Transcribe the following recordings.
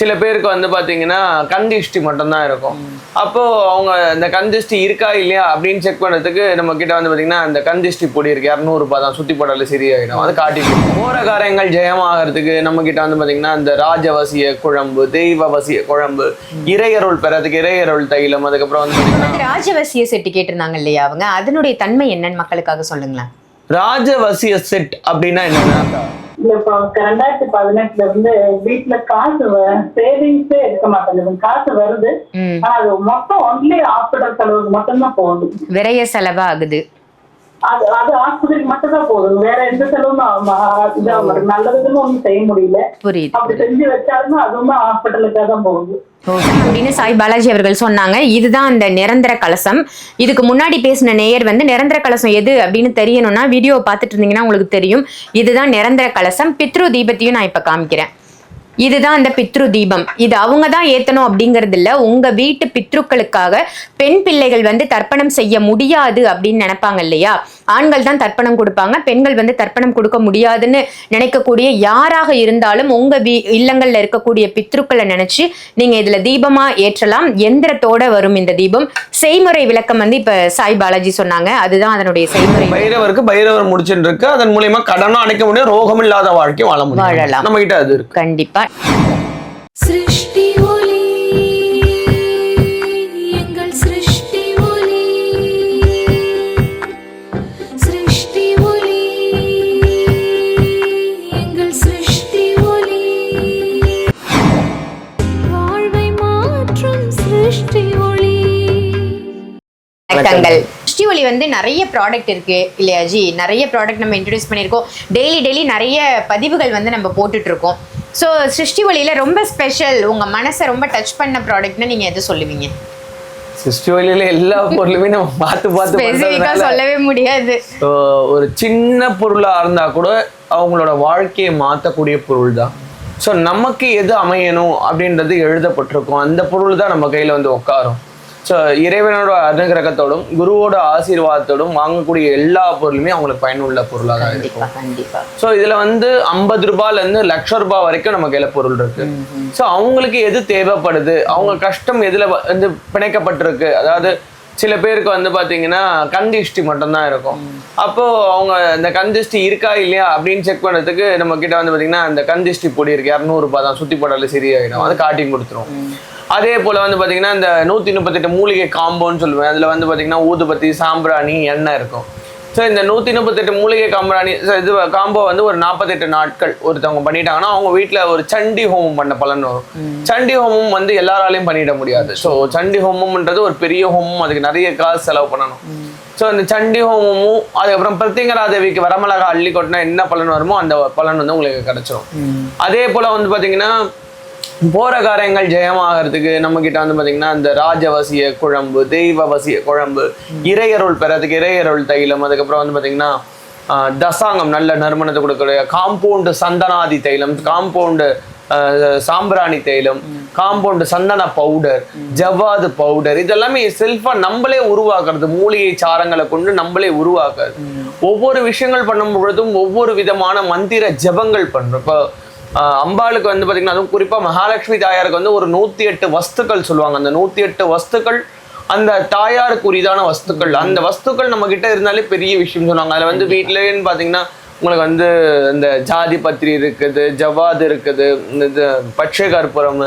சில பேருக்கு வந்து பாத்தீங்கன்னா கந்திஷ்டி மட்டும்தான் இருக்கும். அப்போ அவங்க இந்த கந்திஷ்டி இருக்கா இல்லையா அப்படின்னு செக் பண்றதுக்கு நம்ம கிட்ட வந்து பாத்தீங்கன்னா அந்த கந்திஷ்டி பொடி இருக்கு. இரநூறு ரூபாய் தான். சுத்தி போட்டால சரியாயிடும். அது காட்டி போற காரியங்கள் ஜெயமாகறதுக்கு நம்ம கிட்ட வந்து பாத்தீங்கன்னா இந்த ராஜவசிய குழம்பு தெய்வவசிய குழம்பு இறையருள் பெறதுக்கு இறையருள் தைலம் அதுக்கப்புறம் வந்து அந்த ராஜவசிய செட்டு கேட்டிருந்தாங்க இல்லையா அவங்க? அதனுடைய தன்மை என்னன்னு மக்களுக்காக சொல்லுங்களேன். ராஜவசிய செட் அப்படின்னா என்னன்னா இப்போ ரெண்டாயிரத்தி பதினெட்டுல இருந்து வீட்டுல காசு சேவிங்ஸே இருக்க மாட்டேங்குது. காசு வருது. ஆனா அது மொத்தம் ஒன்லி ஹாஸ்பிட்டல் செலவுக்கு மட்டும்தான் போகுது. விரைய செலவா ஆகுது அது அது ஹாஸ்பிட்டலுக்கு மட்டும் தான் போகுது வேற எந்த செலவும் நல்லதுன்னு ஒண்ணும் செய்ய முடியல. புரியுது. அப்படி செஞ்சு வச்சாலுமே அதுவுமே ஹாஸ்பிட்டலுக்காக தான் போகுது. அப்படின்னு சாய் பாலாஜி அவர்கள் சொன்னாங்க. இதுதான் அந்த நிரந்தர கலசம். இதுக்கு முன்னாடி பேசின நேயர் வந்து நிரந்தர கலசம் எது அப்படின்னு தெரியணும்னா வீடியோ பார்த்துட்டு இருந்தீங்கன்னா உங்களுக்கு தெரியும். இதுதான் நிரந்தர கலசம். பித்ரு தீபத்தையும் நான் இப்ப காமிக்கிறேன். இதுதான் அந்த பித்ரு தீபம். இது அவங்க தான் ஏத்தணும் அப்படிங்கிறது இல்ல. உங்க வீட்டு பித்ருக்களுக்காக பெண் பிள்ளைகள் வந்து தர்ப்பணம் செய்ய முடியாது அப்படின்னு நினைப்பாங்க இல்லையா? ஆண்கள் தான் தர்ப்பணம் கொடுப்பாங்க. பெண்கள் வந்து தர்ப்பணம் கொடுக்க முடியாதுன்னு நினைக்கக்கூடிய யாராக இருந்தாலும் உங்க வீ இல்லங்கள்ல இருக்கக்கூடிய பித்ருக்களை நினைச்சு நீங்க இதுல தீபமா ஏற்றலாம். எந்திரத்தோட வரும் இந்த தீபம். செய்முறை விளக்கம் வந்து இப்ப சாய் பாலாஜி சொன்னாங்க. அதுதான் அதனுடைய செய்முறை. பைரவருக்கு பைரவர் முடிச்சுட்டு இருக்கு அதன் மூலியமா கடனும் அடைக்க முடியும். ரோகம் இல்லாத வாழ்க்கை வாழ முடியும். வாழலாம். நம்ம கிட்ட அது இருக்கு. கண்டிப்பா. சிருஷ்டி வணக்கங்கள். ஸ்ரீ ஒளி வந்து நிறைய ப்ராடக்ட் இருக்கு இல்லையா ஜி? நிறைய ப்ராடக்ட் நம்ம இன்ட்ரடியூஸ் பண்ணியிருக்கோம். டெய்லி டெய்லி நிறைய பதிவுகள் வந்து நம்ம போட்டுட்டு இருக்கோம் ஸோ சிருஷ்டி ஒளியில ரொம்ப ஸ்பெஷல் உங்க மனசை ரொம்ப டச் பண்ண ப்ராடக்ட்னு நீங்க எது சொல்லுவீங்க? சிஸ்டி வழியில எல்லா பொருளுமே நம்ம பார்த்து பார்த்து சொல்லவே முடியாது. ஒரு சின்ன பொருளா இருந்தா கூட அவங்களோட வாழ்க்கையை மாத்தக்கூடிய பொருள் தான் ஸோ நமக்கு எது அமையணும் அப்படின்றது எழுதப்பட்டிருக்கும். அந்த பொருள் தான் நம்ம கையில வந்து உட்காரும். ஸோ இறைவனோட அனுகிரகத்தோடும் குருவோட ஆசீர்வாதத்தோடும் வாங்கக்கூடிய எல்லா பொருளுமே அவங்களுக்கு பயனுள்ள பொருளாக தான் இருக்கும். கண்டிப்பா கண்டிப்பா. ஸோ இதுல வந்து ஐம்பது ரூபாயில இருந்து லட்ச ரூபாய் வரைக்கும் நம்ம கையில பொருள் இருக்கு. ஸோ அவங்களுக்கு எது தேவைப்படுது? அவங்க கஷ்டம் எதுல வந்து பிணைக்கப்பட்டிருக்கு? அதாவது சில பேருக்கு வந்து பாத்தீங்கன்னா கந்திஷ்டி மட்டும்தான் இருக்கும். அப்போ அவங்க இந்த கந்திஷ்டி இருக்கா இல்லையா அப்படின்னு செக் பண்றதுக்கு நம்ம கிட்ட வந்து பாத்தீங்கன்னா அந்த கந்திஷ்டி பொடி இருக்கு. இரநூறு ரூபாய் தான். சுத்தி போட்டாலே சரியாயிடும். அது காட்டி கொடுத்துரும். அதே போல வந்து பாத்தீங்கன்னா இந்த நூத்தி முப்பத்தெட்டு மூலிகை காம்போன்னு சொல்லுவேன் அதுல வந்து பாத்தீங்கன்னா ஊதுபத்தி சாம்பிராணி எண்ணெய் இருக்கும். ஸோ இந்த நூற்றி முப்பத்தெட்டு மூலிகை காம்பிராணி இது காம்போ வந்து ஒரு நாற்பத்தெட்டு நாட்கள் ஒருத்தவங்க பண்ணிட்டாங்கன்னா அவங்க வீட்டில் ஒரு சண்டி ஹோமம் பண்ண பலன் வரும். சண்டி ஹோமம் வந்து எல்லாராலையும் பண்ணிட முடியாது. ஸோ சண்டி ஹோமம்ன்றது ஒரு பெரிய ஹோமம். அதுக்கு நிறைய காசு செலவு பண்ணணும். ஸோ இந்த சண்டி ஹோமமும் அதுக்கப்புறம் பிரத்யங்கரா தேவிக்கு வரமிளகா அள்ளி கொட்டினா என்ன பலன் வருமோ அந்த பலன் வந்து உங்களுக்கு கிடைச்சிரும். அதே போல் வந்து பார்த்தீங்கன்னா போற காரியங்கள் ஜெயமாகறதுக்கு நம்ம கிட்ட வந்து பாத்தீங்கன்னா இந்த ராஜவசிய குழம்பு தெய்வவசிய குழம்பு இறையருள் பெறதுக்கு இறையருள் தைலம் அதுக்கப்புறம் வந்து பாத்தீங்கன்னா ஆஹ், தசாங்கம் நல்ல நறுமணத்தை கொடுக்கக்கூடிய காம்பவுண்டு சந்தனாதி தைலம் காம்பவுண்டு சாம்பிராணி தைலம் காம்பவுண்டு சந்தன பவுடர் ஜவ்வாது பவுடர் இதெல்லாமே செல்ஃபா நம்மளே உருவாக்குறது மூலிகை சாரங்களை கொண்டு நம்மளே உருவாக்குறது. ஒவ்வொரு விஷயங்கள் பண்ணும் பொழுதும் ஒவ்வொரு விதமான மந்திர ஜபங்கள் பண்றோம் இப்போ அம்பாளுக்கு வந்து பாத்தீங்கன்னா அதுவும் குறிப்பா மகாலட்சுமி தாயாருக்கு வந்து ஒரு நூத்தி எட்டு வஸ்துக்கள் சொல்லுவாங்க. அந்த நூத்தி எட்டு வஸ்துக்கள் அந்த தாயாருக்கு உரிதான வஸ்துக்கள். அந்த வஸ்துக்கள் நம்ம கிட்ட இருந்தாலே பெரிய விஷயம் சொன்னாங்க அதுல வந்து வீட்லன்னு பாத்தீங்கன்னா உங்களுக்கு வந்து இந்த ஜாதி பத்திரி இருக்குது ஜவ்வாது இருக்குது இந்த பச்சை கற்பூரம்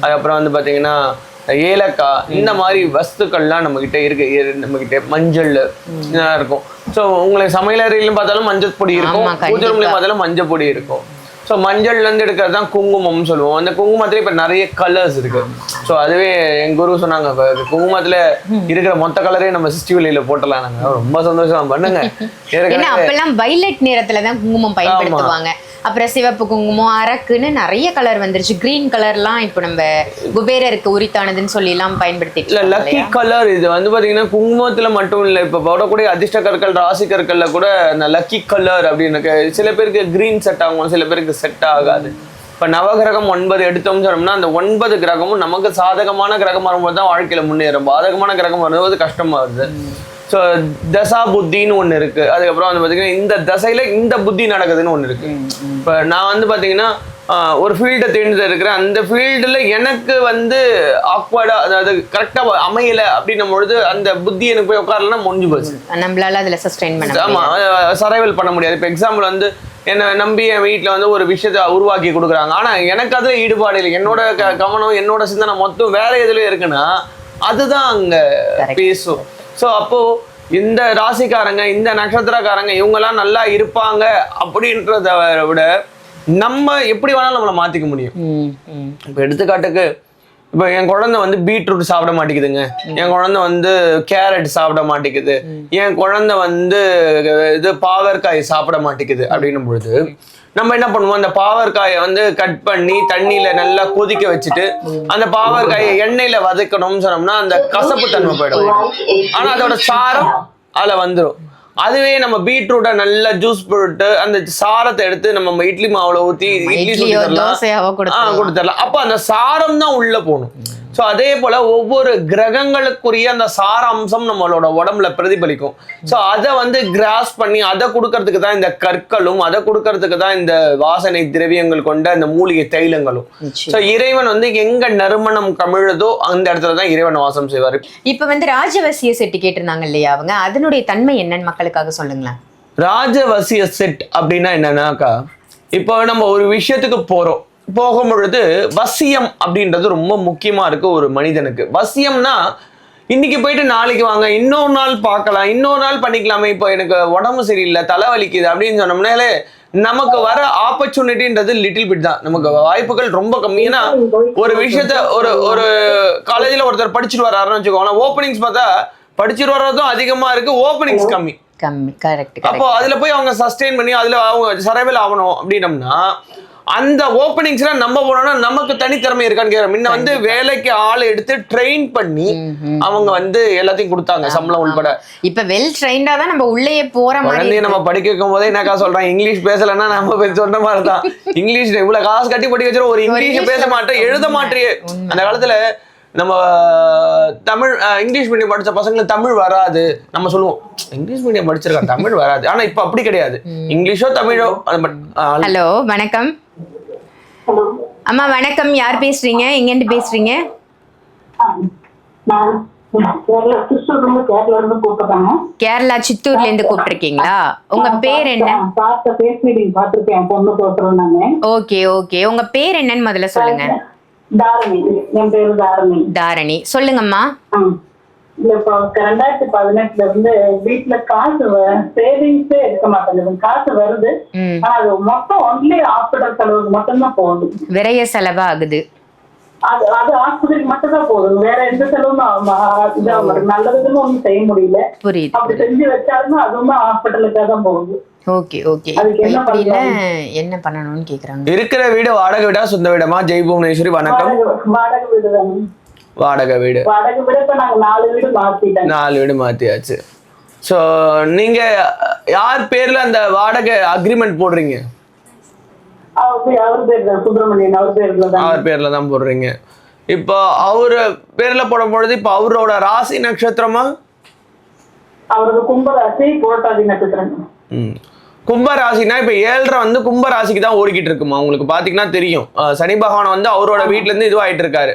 அதுக்கப்புறம் வந்து பாத்தீங்கன்னா ஏலக்காய் இந்த மாதிரி வஸ்துக்கள்லாம் நம்ம கிட்ட இருக்கு இரு- நம்ம கிட்ட மஞ்சள் இருக்கும். ஸோ உங்களுக்கு சமையலறையிலும் பார்த்தாலும் மஞ்சள் பொடி இருக்கும். பூஜை. பார்த்தாலும் மஞ்சள் பொடி இருக்கும். ஸோ மஞ்சள்ல இருந்து எடுக்கிறது தான் குங்குமம்னு சொல்லுவோம். அந்த குங்குமத்துல இப்ப நிறைய கலர்ஸ் இருக்கு. ஸோ அதுவே எங்க குரு சொன்னாங்க குங்குமத்துல இருக்கிற மொத்த கலரே நம்ம சிஸ்டி வெளியில போட்டலாம் நாங்க ரொம்ப சந்தோஷம் பண்ணுங்க. அப்பெல்லாம் வைலட் நிறத்துல தான் குங்குமம் பயன்படுத்துவாங்க. அப்புறம் சிவப்பு குங்குமம் அரக்குன்னு நிறைய கலர் வந்துருச்சு. கிரீன் கலர்லாம் இப்போ நம்ம குபேரருக்கு உரித்தானதுன்னு சொல்லி எல்லாம் பயன்படுத்திட்டு இல்ல லக்கி? கலர் இது. வந்து பாத்தீங்கன்னா குங்குமத்துல மட்டும் இல்ல இப்ப போடக்கூடிய அதிர்ஷ்ட கற்கள் ராசி கற்கள்ல கூட இந்த லக்கி கலர் அப்படின்னு. சில பேருக்கு கிரீன் செட் ஆகும் சில பேருக்கு செட் ஆகாது. இப்ப நவகிரகம் ஒன்பது எடுத்தோம்னு சொன்னோம்னா அந்த ஒன்பது கிரகமும் நமக்கு சாதகமான கிரகம் வரும்போது தான் வாழ்க்கையில முன்னேறும். பாதகமான கிரகம் வரும்போது கஷ்டமா வருது. ஸோ தசா புத்தின்னு ஒண்ணு இருக்கு. அதுக்கப்புறம் வந்து பாத்தீங்கன்னா இந்த தசையில இந்த புத்தி நடக்குதுன்னு ஒண்ணு இருக்கு. இப்ப நான் வந்து பாத்தீங்கன்னா ஆஹ், ஒரு ஃபீல்டை தேர்ந்தெடுக்கிறேன். அந்த ஃபீல்டில் எனக்கு வந்து ஆக்வர்டாக அதாவது கரெக்டாக அமையல அப்படின்னும் பொழுது அந்த புத்தி எனக்கு போய் உட்காரலன்னா முடிஞ்சு போச்சு. நம்மளால அதுல சஸ்டைன் பண்ண ஆமா முடியாது. சரைவல் பண்ண முடியாது. இப்போ எக்ஸாம்பிள் வந்து என்னை நம்பி என் வீட்டில் வந்து ஒரு விஷயத்தை உருவாக்கி கொடுக்குறாங்க. ஆனா எனக்கு அதுல ஈடுபாடு இல்லை. என்னோட க கவனம் என்னோட சிந்தனை மொத்தம் வேற எதுல இருக்குன்னா அதுதான் அங்க. பேசும். ஸோ அப்போ இந்த ராசிக்காரங்க இந்த நட்சத்திரக்காரங்க இவங்கெல்லாம் நல்லா இருப்பாங்க அப்படின்றத விட நம்ம எப்படி வேணாலும் நம்மளை மாத்திக்க முடியும். இப்போ எடுத்துக்காட்டுக்கு இப்போ என் குழந்தை வந்து பீட்ரூட் சாப்பிட மாட்டேங்குதுங்க. என் குழந்தை வந்து கேரட் சாப்பிட மாட்டேங்குது. என் குழந்தை வந்து இது பாவற்காய் சாப்பிட மாட்டேங்குது அப்படின்னும் பொழுது நம்ம என்ன பண்ணுவோம்? அந்த பாவற்காயை வந்து கட் பண்ணி தண்ணியில நல்லா கொதிக்க வச்சுட்டு அந்த பாவற்காயை எண்ணெயில வதக்கணும்னு சொன்னோம்னா அந்த கசப்பு தன்மை போயிடும். ஆனா அதோட சாரம் அதுல வந்துரும். அதுவே நம்ம பீட்ரூட்டை நல்லா ஜூஸ் போட்டு அந்த சாரத்தை எடுத்து நம்ம இட்லி மாவுல ஊத்தி இட்லி சுட்டு தரலாம். கொடுத்துடலாம். அப்ப அந்த சாரம் தான் உள்ள போகணும். ஸோ அதே போல ஒவ்வொரு கிரகங்களுக்குரிய அந்த சார அம்சம் நம்மளோட உடம்புல பிரதிபலிக்கும். ஸோ அதை வந்து கிராஸ் பண்ணி அதை கொடுக்கறதுக்கு தான் இந்த கற்களும் அதை கொடுக்கறதுக்கு தான் இந்த வாசனை திரவியங்கள் கொண்ட இந்த மூலிகை தைலங்களும். ஸோ இறைவன் வந்து எங்க நறுமணம் கமிழுதோ அந்த இடத்துல தான் இறைவன் வாசம் செய்வார். இப்ப வந்து ராஜவசிய செட்டு கேட்டிருந்தாங்க இல்லையா அவங்க? அதனுடைய தன்மை என்னன்னு மக்களுக்காக சொல்லுங்களேன். ராஜவசிய செட் அப்படின்னா என்னன்னாக்கா இப்போ நம்ம ஒரு விஷயத்துக்கு போறோம். போகும் பொழுது வசியம் அப்படின்றது ரொம்ப முக்கியமா இருக்கு ஒரு மனிதனுக்கு. வசியம்னா இன்னைக்கு போயிட்டு நாளைக்கு வாங்க இன்னொரு நாள் பார்க்கலாம் இன்னொரு நாள் பண்ணிக்கலாமே இப்போ எனக்கு உடம்பு சரியில்லை தலை வலிக்குது அப்படின்னு சொன்னோம்னாலே நமக்கு வர ஆப்பர்ச்சுனிட்டின்றது லிட்டில் பிட் தான். நமக்கு வாய்ப்புகள் ரொம்ப கம்மி. ஏன்னா ஒரு விஷயத்த ஒரு ஒரு காலேஜில் ஒருத்தர் படிச்சுட்டு வர்றாருன்னு வச்சுக்கோங்களேன் ஓப்பனிங்ஸ் பார்த்தா படிச்சுட்டு வர்றதும் அதிகமா இருக்கு ஓப்பனிங்ஸ் கம்மி. கம்மி கரெக்ட் அப்போ அதுல போய் அவங்க சஸ்டெயின் பண்ணி அதுல அவங்க சரவேல் ஆகணும் அப்படின்னம்னா அந்த ஓப்பனிங்ஸ்ல நம்ம போனோம்னா நமக்கு தனித்திறமை இருக்கான்னு கேட்கிறேன் முன்ன வந்து வேலைக்கு ஆள் எடுத்து ட்ரெயின் பண்ணி அவங்க வந்து எல்லாத்தையும் கொடுத்தாங்க சம்பளம் உள்பட. இப்ப வெல் ட்ரைண்டா தான் நம்ம உள்ளேயே போற மாதிரி நம்ம படிக்க வைக்கும் போதே என்னக்கா சொல்றேன்? இங்கிலீஷ் பேசலன்னா நம்ம சொன்ன மாதிரி தான் இங்கிலீஷ் இவ்வளவு காசு கட்டி படிக்க வச்சிரும் ஒரு இங்கிலீஷ் பேச மாட்டேன் எழுத மாட்டேயே அந்த காலத்துல நம்ம தமிழ் இங்கிலீஷ் மீடியம் படிச்ச பசங்களுக்கு தமிழ் வராது. நம்ம சொல்லுவோம் இங்கிலீஷ் மீடியம் படிச்சிருக்கான் தமிழ் வராது. ஆனா இப்ப அப்படி கிடையாது. இங்கிலீஷோ தமிழோ ஹலோ வணக்கம். அம்மா வணக்கம். யார் பேசுறீங்க? எங்கேருந்து பேசுறீங்க? கேரளா சித்தூர்ல இருந்து கூப்பிட்டிருக்கீங்களா? உங்க பேர் என்ன? Okay okay. உங்க பேர் என்னன்னு முதல்ல சொல்லுங்க. தாரணி. சொல்லுங்கம்மா. ரெண்டாயிரத்தி பதினெட்டுல இருந்து வீட்டுல காசு சேவிங்ஸே இருக்க மாட்டேங்குது காசு வருது. ஆனா அது மொத்தம் ஒன்லி ஹாஸ்பிட்டல் செலவுக்கு மட்டும்தான் போகுது. விரைய செலவாகுது அது அது ஆஸ்பத்திரிக்கு மட்டும் தான் போகுது வேற எந்த செலவும் நல்லதுன்னு ஒண்ணும் செய்ய முடியல. புரியுது அப்படி செஞ்சு வச்சாலுமே அதுவுமே ஹாஸ்பிட்டலுக்காக தான் போகுது. Okay okay. என்ன பண்ணணும்னு கேக்குறாங்க? இருக்கிற வீடு வாடகை வீடா சொந்த வீடமா ஜெய் புவனேஸ்வரி வணக்கம். வாடகை வாடகை வீடு தானே வாடகை வீடு. வாடகை வீடு இப்ப நாங்க நாலு வீடு மாத்திட்டோம். நாலு வீடு மாத்தியாச்சு. ஸோ நீங்க யார் பேர்ல அந்த வாடகை அக்ரிமெண்ட் போடுறீங்க? அவர் பேர்ல தான். போடுறீங்க. இப்போ அவரு பேர்ல போடும் பொழுது இப்போ அவரோட ராசி நட்சத்திரமா? அவரது கும்பராசி புரட்டாதி நட்சத்திரம். ம். கும்ப ராசினா இப்போ ஏழரை வந்து கும்ப ராசிக்கு தான் ஓடிக்கிட்டு இருக்குமா? உங்களுக்கு பார்த்தீங்கன்னா தெரியும். சனி பகவான் வந்து அவரோட வீட்ல இருந்து இதுவாயிட்டு இருக்காரு.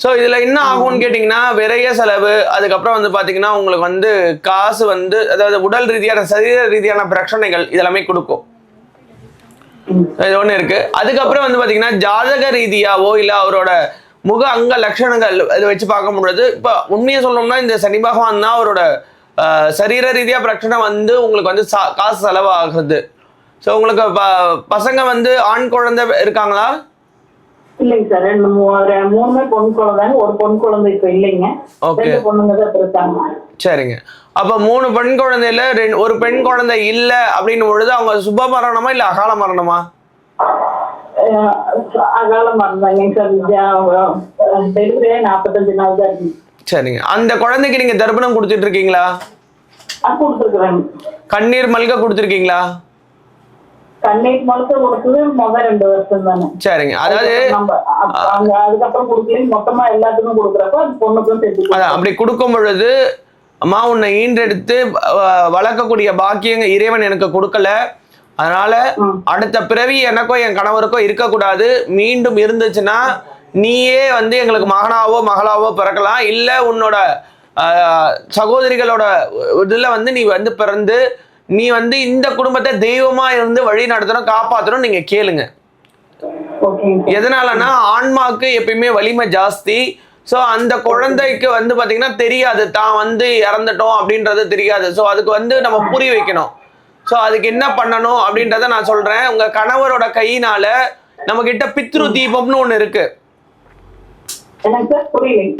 ஸோ இதுல என்ன ஆகும்னு கேட்டிங்கன்னா விரைய செலவு அதுக்கப்புறம் வந்து பார்த்தீங்கன்னா உங்களுக்கு வந்து காசு வந்து அதாவது உடல் ரீதியான சரீர ரீதியான பிரச்சனைகள் இதெல்லாமே கொடுக்கும். இது ஒன்று இருக்கு. அதுக்கப்புறம் வந்து பார்த்தீங்கன்னா ஜாதக ரீதியாவோ இல்லை அவரோட முக அங்க லட்சணங்கள் இதை வச்சு பார்க்கும் பொழுது இப்போ உண்மையை சொல்லணும்னா இந்த சனி பகவான் தான் அவரோட சரீர ரீதியா பிரச்சனை வந்து உங்களுக்கு வந்து சா- காசு செலவாகுது. ஸோ உங்களுக்கு ப- பசங்க வந்து ஆண் குழந்தை இருக்காங்களா? இல்லைங்க சார். ரெண்டு மூ- ரெ- மூணுமே பொன் குழந்தைங்க ஒரு பொன் குழந்தை இப்ப இல்லைங்க. ரெண்டு பொண்ணுங்க தான் இருக்காங்க சரிங்க. அப்போ மூணு பெண் குழந்தையில ரெண்டு ஒரு பெண் குழந்தை இல்லை அப்படின்னும் பொழுது அவங்க சுப மரணமா இல்லை அகால மரணமா? அகால மறந்தாங்க சார். டெலிவரியே நாற்பத்தஞ்சு நாள் தான் சரிங்க. அந்த குழந்தைக்கு நீங்க தர்ப்பணம் கொடுத்துட்டு இருக்கீங்களா? கொடுத்துருக்குறாங்க. கண்ணீர் மல்க கொடுத்துருக்கீங்களா? கண்ணீர் முழுக்க கொடுத்தது முதல் ரெண்டு வருஷம் தானே. சரிங்க. அதாவது அதுக்கப்புறம் கொடுக்கல மொத்தமா எல்லாத்துக்கும் கொடுக்குறப்ப பொண்ணுக்கும் சேர்த்து அதான் அப்படி கொடுக்கும் பொழுது அம்மா உன்னை ஈன்றெடுத்து வளர்க்கக்கூடிய பாக்கியங்க இறைவன் எனக்கு கொடுக்கல. அதனால அடுத்த பிறவி எனக்கோ என் கணவருக்கோ இருக்கக்கூடாது. மீண்டும் இருந்துச்சுன்னா நீயே வந்து எங்களுக்கு மகனாவோ மகளாவோ பிறக்கலாம். இல்ல உன்னோட ஆஹ், சகோதரிகளோட இதுல வந்து நீ வந்து பிறந்து நீ வந்து இந்த குடும்பத்தை தெய்வமா இருந்து வழி நடத்தணும் காப்பாத்தணும் நீங்க கேளுங்க. ஓகேங்க எதனாலனா ஆன்மாவுக்கு எப்பயுமே வலிமை ஜாஸ்தி. ஸோ அந்த குழந்தைக்கு வந்து பாத்தீங்கன்னா தெரியாது. தான் வந்து இறந்துட்டோம் அப்படின்றது தெரியாது. ஸோ அதுக்கு வந்து நம்ம புரிய வைக்கணும். ஸோ அதுக்கு என்ன பண்ணணும் அப்படின்றத நான் சொல்றேன். உங்க கணவரோட கையினால நம்ம கிட்ட பித்ரு தீபம்னு ஒண்ணு இருக்கு.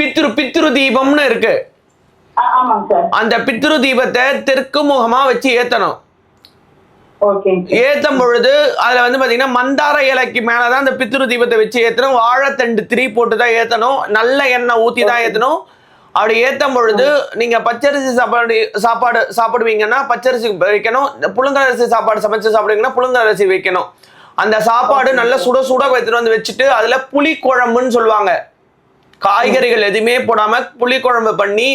பித்ரு பித்ரு தீபம்னு இருக்கு. ஆ, ஆமாங்க சார் அந்த பித்ரு தீபத்தை தெற்கு முகமா வச்சு ஏத்தணும். ஏத்தும் பொழுது அதுல வந்து பாத்தீங்கன்னா மந்தார இலைக்கு மேலதான் அந்த பித்ரு தீபத்தை வச்சு ஏத்தணும். வாழைத்தண்டு திரி போட்டு தான் ஏத்தணும். நல்ல எண்ணெய் ஊத்தி தான் ஏத்தணும். அப்படி ஏத்தும் பொழுது நீங்க பச்சரிசி சாப்பாடு சாப்பாடு சாப்பிடுவீங்கன்னா பச்சரிசி வைக்கணும். புழுங்கரிசி சாப்பாடு சமைச்சு சாப்பிடுவீங்கன்னா புழுங்கரிசி வைக்கணும். அந்த சாப்பாடு நல்ல சுட சுட வைத்துட்டு வந்து வச்சுட்டு அதுல புளி குழம்புன்னு சொல்லுவாங்க. காய்கறிகள் எதுவுமே போடாம புளி குழம்பு பண்ணி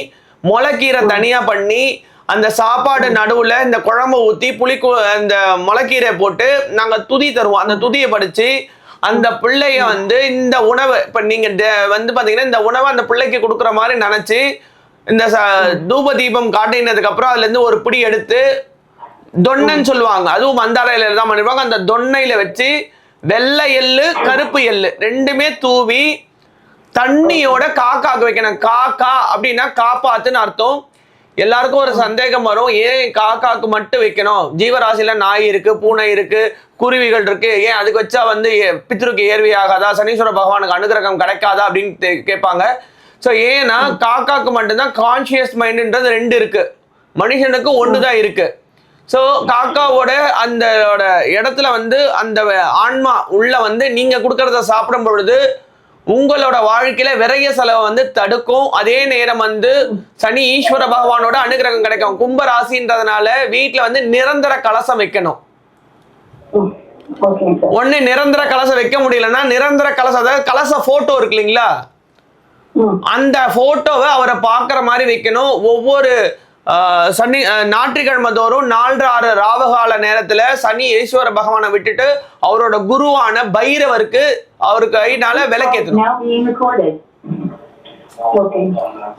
முளைக்கீரை தனியா பண்ணி அந்த சாப்பாடு நடுவுல இந்த குழம்பு ஊத்தி புளி கு- இந்த முளைக்கீரை போட்டு நாங்க துதி தருவோம். அந்த துதியை படிச்சு அந்த பிள்ளைய வந்து இந்த உணவு இப்ப நீங்க டே- வந்து பாத்தீங்கன்னா இந்த உணவை அந்த பிள்ளைக்கு கொடுக்குற மாதிரி நினைச்சு இந்த தூப தீபம் காட்டினதுக்கு அப்புறம் அதுல இருந்து ஒரு பிடி எடுத்து தொன்னைன்னு சொல்லுவாங்க. அதுவும் மந்தார இலையில தான் பண்ணிருப்பாங்க. அந்த தொன்னையில வச்சு வெள்ளை எள்ளு கருப்பு எள்ளு ரெண்டுமே தூவி தண்ணியோட காக்காக்கு வைக்கணும். காக்கா அப்படின்னா காப்பாத்துன்னு அர்த்தம். எல்லாருக்கும் ஒரு சந்தேகம் வரும். ஏன் காக்காக்கு மட்டும் வைக்கணும்? ஜீவராசியில நாய் இருக்கு பூனை இருக்கு குருவிகள் இருக்கு. ஏன் அதுக்கு வச்சா வந்து ஏ- பித்ருக்கு ஏர்வி ஆகாதா சனீஸ்வர பகவானுக்கு அனுகிரகம் கிடைக்காதா அப்படின்னு கேட்பாங்க. ஸோ ஏன்னா காக்காக்கு மட்டும்தான் கான்சியஸ் மைண்டுன்றது ரெண்டு இருக்கு. மனுஷனுக்கு ஒன்று தான் இருக்கு. ஸோ காக்காவோட அந்த இடத்துல வந்து அந்த ஆன்மா உள்ள வந்து நீங்க கொடுக்கறத சாப்பிடும் பொழுது உங்களோட வாழ்க்கையில விரைய செலவை வந்து தடுக்கும். அதே நேரம் வந்து சனி ஈஸ்வர பகவானோட அனுகிரகம் கிடைக்கும். கும்ப ராசின்றதுனால வீட்டுல வந்து நிரந்தர கலசம் வைக்கணும். ஒண்ணு நிரந்தர கலசம் வைக்க முடியலன்னா நிரந்தர கலசம் அதாவது கலச போட்டோ இருக்கு இல்லைங்களா? அந்த போட்டோவை அவரை பார்க்குற மாதிரி வைக்கணும். ஒவ்வொரு சனி ஞாயிற்றுக்கிழமை தோறும் நாலு ஆறு ராவகால நேரத்துல சனி ஈஸ்வர பகவானை விட்டுட்டு அவரோட குருவான பைரவருக்கு அவருக்கு கையினால விளக்கேற்றணும்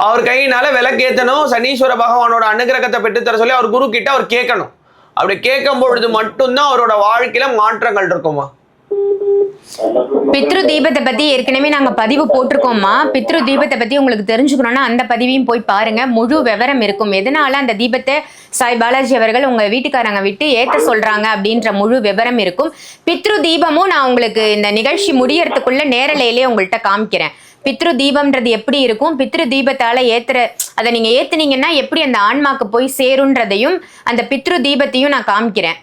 அவர் கையினால விளக்கேற்றணும் சனீஸ்வர பகவானோட அனுகிரகத்தை பெற்றுத்தர சொல்லி அவர் குரு கிட்ட அவர் கேட்கணும். அப்படி கேட்கும் பொழுது மட்டும்தான் அவரோட வாழ்க்கையில மாற்றங்கள் இருக்குமா? பித்ரு தீபத்தை பத்தி ஏற்கனவே நாங்க பதிவு போட்டிருக்கோம்மா. பித்ரு தீபத்தை பத்தி உங்களுக்கு தெரிஞ்சுக்கணும்னா அந்த பதிவையும் போய் பாருங்க. முழு விவரம் இருக்கும். எதனால அந்த தீபத்தை சாய் பாலாஜி அவர்கள் உங்க வீட்டுக்காரங்க விட்டு ஏத்த சொல்றாங்க அப்படின்ற முழு விவரம் இருக்கும். பித்ரு தீபமும் நான் உங்களுக்கு இந்த நிகழ்ச்சி முடியறதுக்குள்ள நேரலையிலே உங்கள்கிட்ட காமிக்கிறேன். பித்ரு தீபம்ன்றது எப்படி இருக்கும்? பித்ரு தீபத்தால ஏத்துற அதை நீங்க ஏத்துனீங்கன்னா எப்படி அந்த ஆன்மாக்கு போய் சேருன்றதையும் அந்த பித்ரு தீபத்தையும் நான் காமிக்கிறேன்.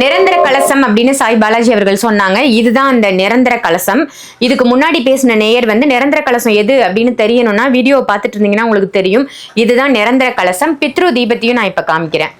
நிரந்தர கலசம் அப்படின்னு சாய் பாலாஜி அவர்கள் சொன்னாங்க. இதுதான் அந்த நிரந்தர கலசம். இதுக்கு முன்னாடி பேசின நேயர் வந்து நிரந்தர கலசம் எது அப்படின்னு தெரியணும்னா வீடியோ பார்த்துட்டு இருந்தீங்கன்னா உங்களுக்கு தெரியும். இதுதான் நிரந்தர கலசம். பித்ரு தீபத்தையும் நான் இப்ப காமிக்கிறேன்.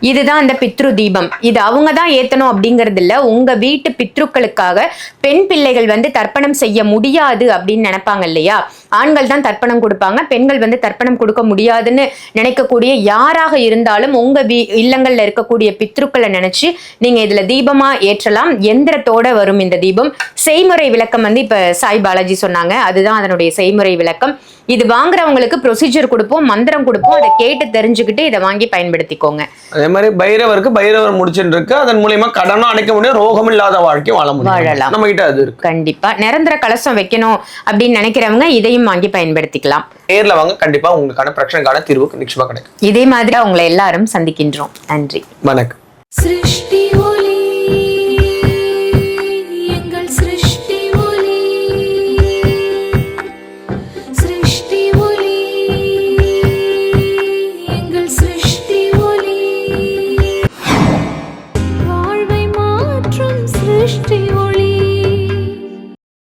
இதுதான் அந்த பித்ரு தீபம். இது அவங்க தான் ஏத்தணும் அப்படிங்கிறது இல்ல. உங்க வீட்டு பித்ருக்களுக்காக பெண் பிள்ளைகள் வந்து தர்ப்பணம் செய்ய முடியாது அப்படின்னு நினைப்பாங்க இல்லையா? ஆண்கள் தான் தர்ப்பணம் கொடுப்பாங்க. பெண்கள் வந்து தர்ப்பணம் கொடுக்க முடியாதுன்னு நினைக்கக்கூடிய யாராக இருந்தாலும் உங்க வீ இல்லங்கள்ல இருக்கக்கூடிய பித்ருக்களை நினைச்சு நீங்க இதுல தீபமா ஏற்றலாம். எந்திரத்தோட வரும் இந்த தீபம். செய்முறை விளக்கம் வந்து இப்ப சாய் பாலாஜி சொன்னாங்க. அதுதான் அதனுடைய செய்முறை விளக்கம். இது வாங்குறவங்களுக்கு ப்ரொசீஜர் கொடுப்போம் மந்திரம் கொடுப்போம். அதை கேட்டு தெரிஞ்சுக்கிட்டு இதை வாங்கி பயன்படுத்திக்கோங்க. அதே மாதிரி பைரவருக்கு பைரவர் முடிச்சுட்டு அதன் மூலியமா கடனும் அடைக்க முடியும் ரோகம் இல்லாத வாழ்க்கை வாழ முடியும். வாழலாம். நம்ம கிட்ட அது கண்டிப்பா. நிரந்தர கலசம் வைக்கணும் அப்படின்னு நினைக்கிறவங்க இதையும் வாங்கி பயன்படுத்திக்கலாம். நேர்ல வாங்க. கண்டிப்பா உங்களுக்கான பிரச்சனைக்கான தீர்வு நிச்சயமா கிடைக்கும். இதே மாதிரி உங்களை எல்லாரும் சந்திக்கின்றோம். நன்றி. வணக்கம். சிருஷ்டி